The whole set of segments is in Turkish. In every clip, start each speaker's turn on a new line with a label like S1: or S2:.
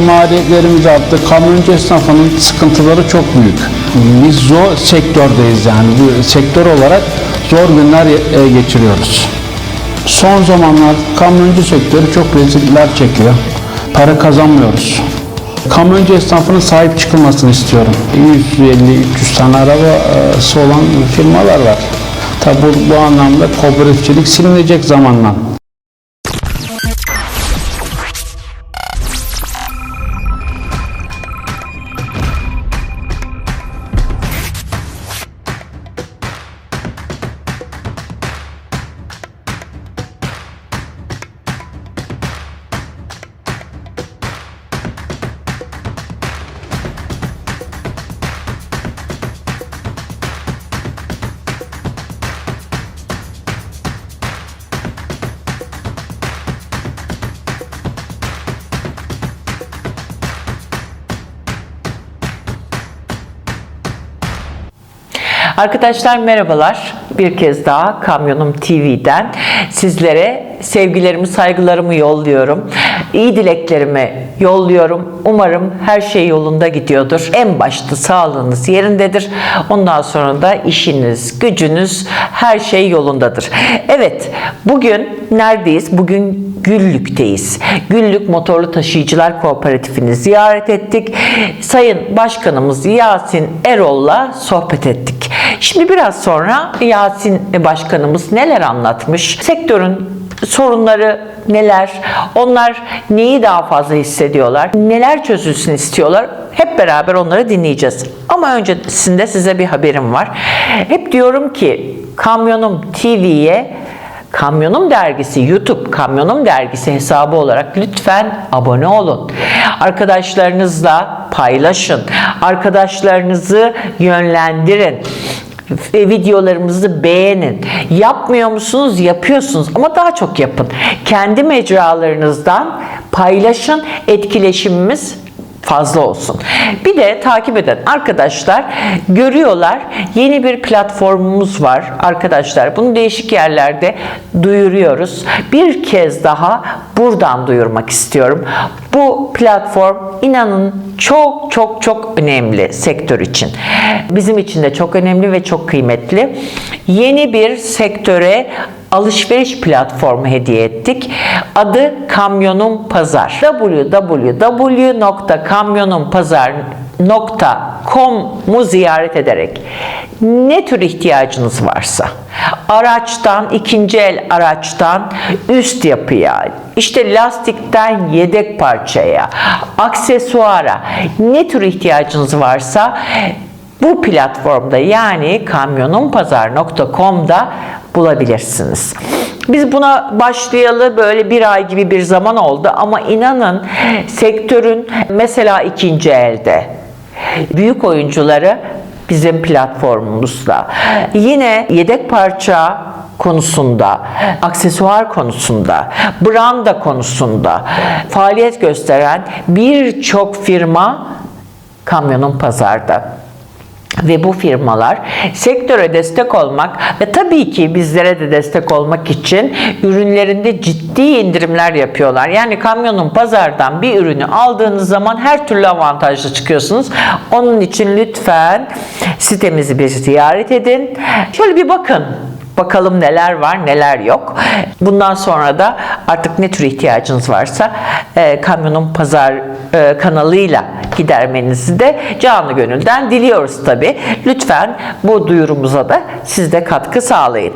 S1: maliyetlerimiz arttı. Kamyoncu esnafının sıkıntıları çok büyük. Biz zor sektördeyiz yani. Bu sektör olarak zor günler e, geçiriyoruz. Son zamanlar kamyoncu sektörü çok reziller çekiyor. Para kazanmıyoruz. Kamyoncu esnafının sahip çıkılmasını istiyorum. 150-300 tane arabası olan firmalar var. Tabi bu, bu anlamda kooperatifçilik silinecek zamanla.
S2: Arkadaşlar merhabalar. Bir kez daha Kamyonum TV'den sizlere sevgilerimi, saygılarımı yolluyorum. İyi dileklerimi yolluyorum. Umarım her şey yolunda gidiyordur. En başta sağlığınız yerindedir. Ondan sonra da işiniz, gücünüz, her şey yolundadır. Evet, bugün neredeyiz? Bugün Güllük'teyiz. Güllük Motorlu Taşıyıcılar Kooperatifini ziyaret ettik. Sayın Başkanımız Yasin Erol'la sohbet ettik. Şimdi biraz sonra Yasin Başkanımız neler anlatmış? Sektörün sorunları neler? Onlar neyi daha fazla hissediyorlar? Neler çözülsün istiyorlar? Hep beraber onları dinleyeceğiz. Ama öncesinde size bir haberim var. Hep diyorum ki Kamyonum TV'ye Kamyonum Dergisi YouTube Kamyonum Dergisi hesabı olarak lütfen abone olun. Arkadaşlarınızla paylaşın. Arkadaşlarınızı yönlendirin videolarımızı beğenin. Yapmıyor musunuz? Yapıyorsunuz ama daha çok yapın. Kendi mecralarınızdan paylaşın. Etkileşimimiz fazla olsun. Bir de takip eden arkadaşlar görüyorlar. Yeni bir platformumuz var arkadaşlar. Bunu değişik yerlerde duyuruyoruz. Bir kez daha buradan duyurmak istiyorum. Bu platform inanın çok çok çok önemli sektör için. Bizim için de çok önemli ve çok kıymetli. Yeni bir sektöre alışveriş platformu hediye ettik. Adı Kamyonum Pazar. www.kamyonumpazar.com'u ziyaret ederek ne tür ihtiyacınız varsa araçtan, ikinci el araçtan üst yapıya, işte lastikten yedek parçaya, aksesuara ne tür ihtiyacınız varsa bu platformda yani kamyonumpazar.com'da bulabilirsiniz. Biz buna başlayalı böyle bir ay gibi bir zaman oldu ama inanın sektörün mesela ikinci elde büyük oyuncuları bizim platformumuzda. Yine yedek parça konusunda, aksesuar konusunda, branda konusunda faaliyet gösteren birçok firma kamyonun pazarda ve bu firmalar sektöre destek olmak ve tabii ki bizlere de destek olmak için ürünlerinde ciddi indirimler yapıyorlar. Yani kamyonun pazardan bir ürünü aldığınız zaman her türlü avantajlı çıkıyorsunuz. Onun için lütfen sitemizi bir ziyaret edin. Şöyle bir bakın. Bakalım neler var neler yok. Bundan sonra da artık ne tür ihtiyacınız varsa e, Kamyonun Pazar e, kanalıyla gidermenizi de canlı gönülden diliyoruz tabi. Lütfen bu duyurumuza da siz de katkı sağlayın.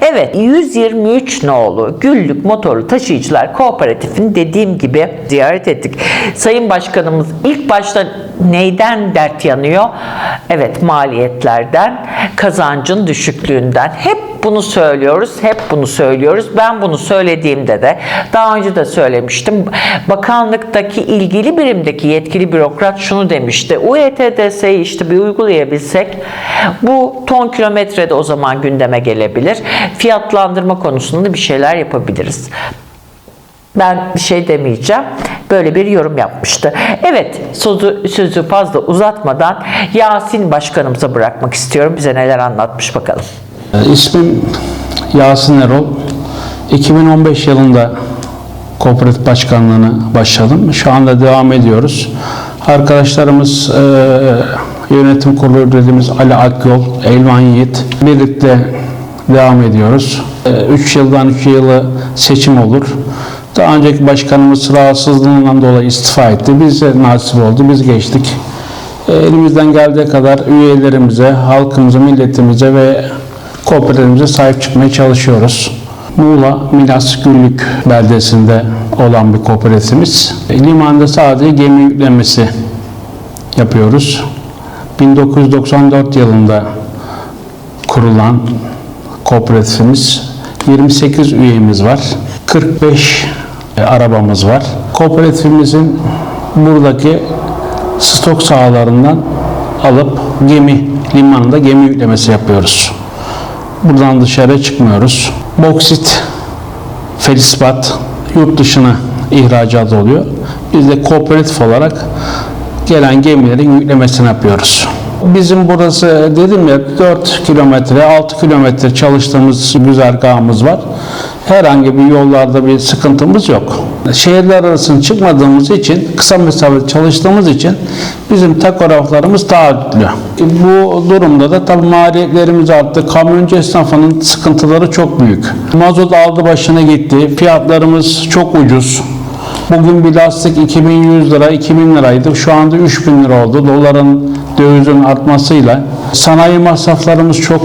S2: Evet 123 nolu Güllük Motorlu Taşıyıcılar Kooperatifini dediğim gibi ziyaret ettik. Sayın Başkanımız ilk başta neyden dert yanıyor? Evet maliyetlerden, kazancın düşüklüğünden. Hep bunu söylüyoruz, hep bunu söylüyoruz. Ben bunu söylediğimde de daha önce de söylemiştim. Bakanlıktaki ilgili birimdeki yetkili bürokrat şunu demişti. UETDS'yi işte bir uygulayabilsek bu ton kilometrede o zaman gündeme gelebilir. Fiyatlandırma konusunda bir şeyler yapabiliriz. Ben bir şey demeyeceğim. Böyle bir yorum yapmıştı. Evet, sözü, sözü fazla uzatmadan Yasin Başkanımıza bırakmak istiyorum. Bize neler anlatmış bakalım.
S1: İsmim Yasin Erol. 2015 yılında kooperatif başkanlığını başladım. Şu anda devam ediyoruz. Arkadaşlarımız e, yönetim kurulu dediğimiz Ali Akyol, Elvan Yiğit birlikte devam ediyoruz. 3 yıldan 2 yılı seçim olur. Daha önceki başkanımız rahatsızlığından dolayı istifa etti. Bize nasip oldu. Biz geçtik. E, Elimizden geldiği kadar üyelerimize, halkımıza, milletimize ve kooperatifimize sahip çıkmaya çalışıyoruz. Muğla Milas Güllük beldesinde olan bir kooperatifimiz. E, Limanda sadece gemi yüklemesi yapıyoruz. 1994 yılında kurulan kooperatifimiz 28 üyemiz var. 45 arabamız var. Kooperatifimizin buradaki stok sahalarından alıp gemi limanında gemi yüklemesi yapıyoruz. Buradan dışarı çıkmıyoruz. Boksit, felispat yurt dışına ihracat oluyor. Biz de kooperatif olarak gelen gemilerin yüklemesini yapıyoruz. Bizim burası dedim ya 4 kilometre 6 kilometre çalıştığımız güzergahımız var. Herhangi bir yollarda bir sıkıntımız yok. Şehirler arasında çıkmadığımız için kısa mesafe çalıştığımız için bizim takograflarımız taahhütlü. Bu durumda da tabii maliyetlerimiz arttı. Kamyoncu esnafının sıkıntıları çok büyük. Mazot aldı başına gitti. Fiyatlarımız çok ucuz. Bugün bir lastik 2100 lira, 2000 liraydı. Şu anda 3000 lira oldu. Doların, dövizin artmasıyla. Sanayi masraflarımız çok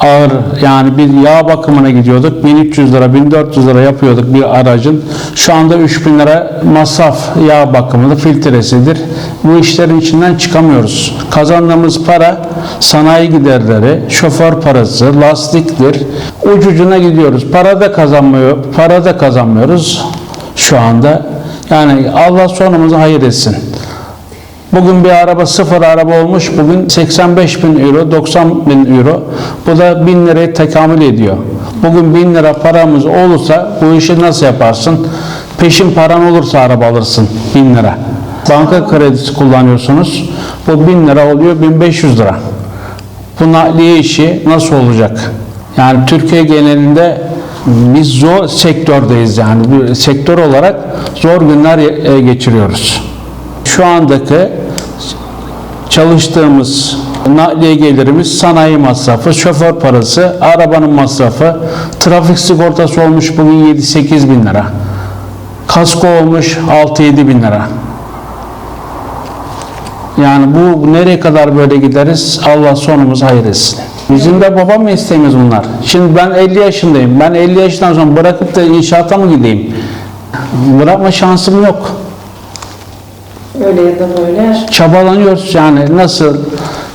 S1: ağır. Yani bir yağ bakımına gidiyorduk. 1300 lira, 1400 lira yapıyorduk bir aracın. Şu anda 3000 lira masraf yağ bakımıdır, filtresidir. Bu işlerin içinden çıkamıyoruz. Kazandığımız para sanayi giderleri, şoför parası, lastiktir. Ucucuna gidiyoruz. Para da kazanmıyor, para da kazanmıyoruz şu anda. Yani Allah sonumuzu hayır etsin. Bugün bir araba sıfır araba olmuş. Bugün 85 bin euro, 90 bin euro. Bu da 1000 liraya tekamül ediyor. Bugün 1000 lira paramız olursa bu işi nasıl yaparsın? Peşin paran olursa araba alırsın 1000 lira. Banka kredisi kullanıyorsunuz. Bu 1000 lira oluyor 1500 lira. Bu nakliye işi nasıl olacak? Yani Türkiye genelinde biz zor sektördeyiz yani bir sektör olarak zor günler e, geçiriyoruz. Şu andaki çalıştığımız nakliye gelirimiz sanayi masrafı, şoför parası, arabanın masrafı, trafik sigortası olmuş bugün 7-8 bin lira. Kasko olmuş 6-7 bin lira. Yani bu nereye kadar böyle gideriz? Allah sonumuzu hayır etsin. Bizim de baba mesleğimiz bunlar. Şimdi ben 50 yaşındayım. Ben 50 yaşından sonra bırakıp da inşaata mı gideyim? Bırakma şansım yok.
S3: Öyle ya da böyle.
S1: Çabalanıyoruz yani nasıl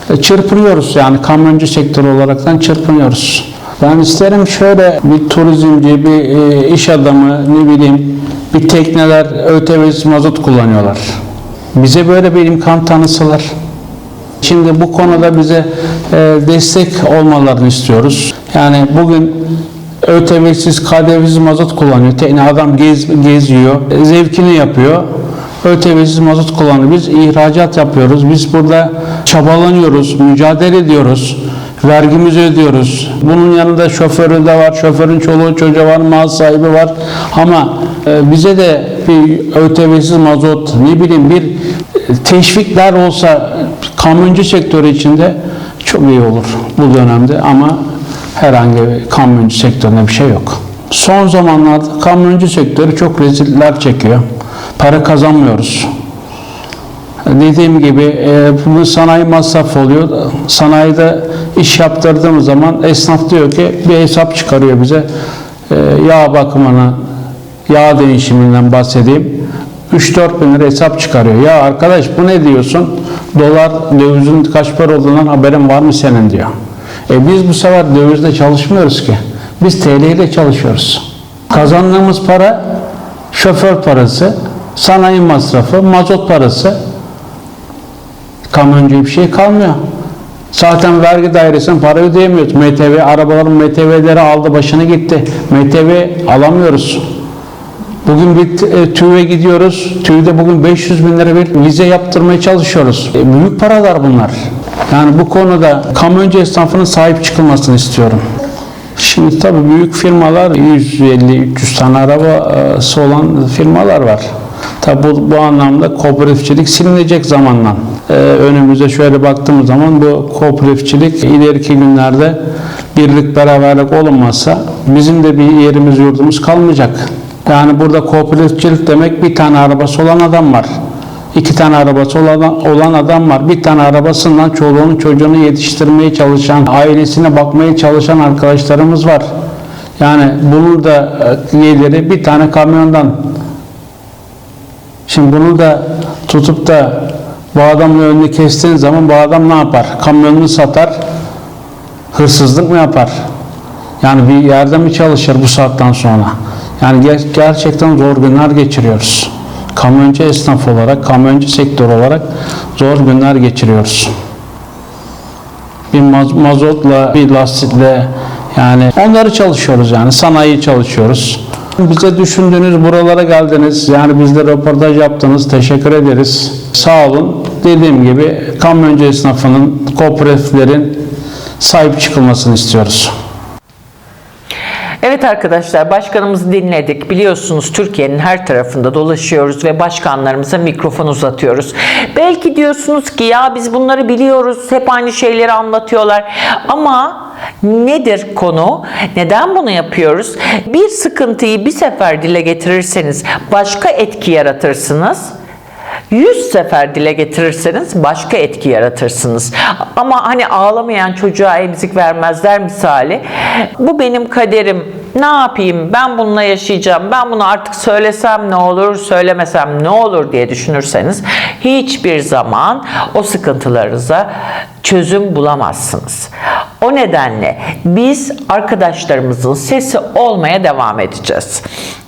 S1: E, çırpınıyoruz yani kamyoncu sektörü olaraktan çırpınıyoruz. Ben isterim şöyle bir turizmci, bir e, iş adamı, ne bileyim bir tekneler ÖTV'siz mazot kullanıyorlar. Bize böyle bir imkan tanısalar. Şimdi bu konuda bize e, destek olmalarını istiyoruz. Yani bugün ÖTV'siz, KDV'siz mazot kullanıyor. Tekne adam gez, geziyor, zevkini yapıyor. ÖTV'siz mazot kullanıyor. Biz ihracat yapıyoruz. Biz burada çabalanıyoruz, mücadele ediyoruz. Vergimizi ödüyoruz. Bunun yanında şoförü de var, şoförün çoluğu çocuğu var, mal sahibi var. Ama e, bize de bir ÖTV'siz mazot, ne bileyim bir e, teşvikler olsa kamyoncu sektörü içinde çok iyi olur bu dönemde ama herhangi bir kamyoncu sektöründe bir şey yok. Son zamanlarda kamyoncu sektörü çok reziller çekiyor. Para kazanmıyoruz. Dediğim gibi e, bu sanayi masraf oluyor. Sanayide iş yaptırdığımız zaman esnaf diyor ki bir hesap çıkarıyor bize. E, yağ bakımına, yağ değişiminden bahsedeyim. 3-4 bin lira hesap çıkarıyor. Ya arkadaş bu ne diyorsun? Dolar, dövizin kaç para olduğundan haberin var mı senin diyor. E biz bu sefer dövizde çalışmıyoruz ki. Biz TL ile çalışıyoruz. Kazandığımız para şoför parası, sanayi masrafı, mazot parası. Kamyoncuya bir şey kalmıyor. Zaten vergi dairesinin para ödeyemiyoruz. MTV, arabaların MTV'leri aldı başını gitti. MTV alamıyoruz. Bugün bir e, TÜV'e gidiyoruz. TÜV'de bugün 500 bin lira bir vize yaptırmaya çalışıyoruz. E, büyük paralar bunlar. Yani bu konuda kamyoncu esnafının sahip çıkılmasını istiyorum. Şimdi tabii büyük firmalar 150-300 tane arabası olan firmalar var. Tabi bu, bu anlamda kooperatifçilik silinecek zamanla. Ee, önümüze şöyle baktığımız zaman bu kooperatifçilik ileriki günlerde birlik beraberlik olunmazsa bizim de bir yerimiz yurdumuz kalmayacak. Yani burada kooperatifçilik demek bir tane arabası olan adam var. İki tane arabası olan, adam var. Bir tane arabasından çoluğunu çocuğunu yetiştirmeye çalışan, ailesine bakmaya çalışan arkadaşlarımız var. Yani bunun da e, üyeleri bir tane kamyondan. Şimdi bunu da tutup da bu adamın önünü kestiğin zaman bu adam ne yapar? Kamyonunu satar, hırsızlık mı yapar? Yani bir yerde mi çalışır bu saatten sonra? Yani ger- gerçekten zor günler geçiriyoruz. Kamyoncu esnaf olarak, kamyoncu sektör olarak zor günler geçiriyoruz. Bir maz- mazotla, bir lastikle yani onları çalışıyoruz yani sanayi çalışıyoruz. Bize düşündünüz, buralara geldiniz. Yani bizle röportaj yaptınız. Teşekkür ederiz. Sağ olun. Dediğim gibi kamyoncu esnafının, kooperatiflerin sahip çıkılmasını istiyoruz.
S2: Evet arkadaşlar başkanımızı dinledik. Biliyorsunuz Türkiye'nin her tarafında dolaşıyoruz ve başkanlarımıza mikrofon uzatıyoruz. Belki diyorsunuz ki ya biz bunları biliyoruz. Hep aynı şeyleri anlatıyorlar. Ama nedir konu? Neden bunu yapıyoruz? Bir sıkıntıyı bir sefer dile getirirseniz başka etki yaratırsınız. 100 sefer dile getirirseniz başka etki yaratırsınız. Ama hani ağlamayan çocuğa emzik vermezler misali. Bu benim kaderim. Ne yapayım? Ben bununla yaşayacağım. Ben bunu artık söylesem ne olur, söylemesem ne olur diye düşünürseniz hiçbir zaman o sıkıntılarınıza çözüm bulamazsınız. O nedenle biz arkadaşlarımızın sesi olmaya devam edeceğiz.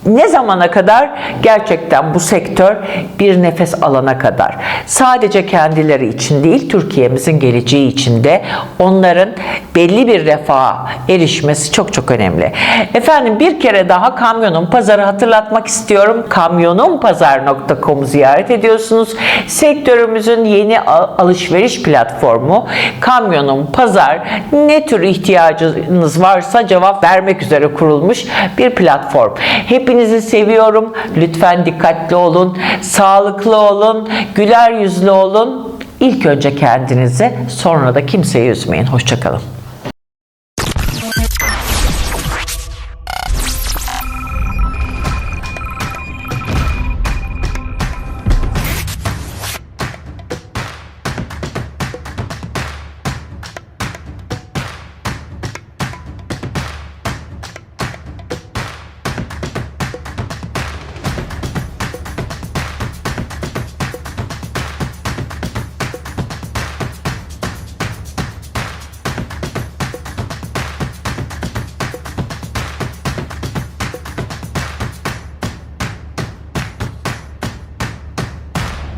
S2: Ne zamana kadar? Gerçekten bu sektör bir nefes alana kadar. Sadece kendileri için değil, Türkiye'mizin geleceği için de onların belli bir refaha erişmesi çok çok önemli. Efendim bir kere daha Kamyonun Pazarı hatırlatmak istiyorum. Kamyonunpazar.com'u ziyaret ediyorsunuz. Sektörümüzün yeni al- alışveriş platformu Kamyonun Pazar ne tür ihtiyacınız varsa cevap vermek üzere kurulmuş bir platform. Hepinizi seviyorum. Lütfen dikkatli olun, sağlıklı olun, güler yüzlü olun. İlk önce kendinizi, sonra da kimseyi üzmeyin. Hoşçakalın.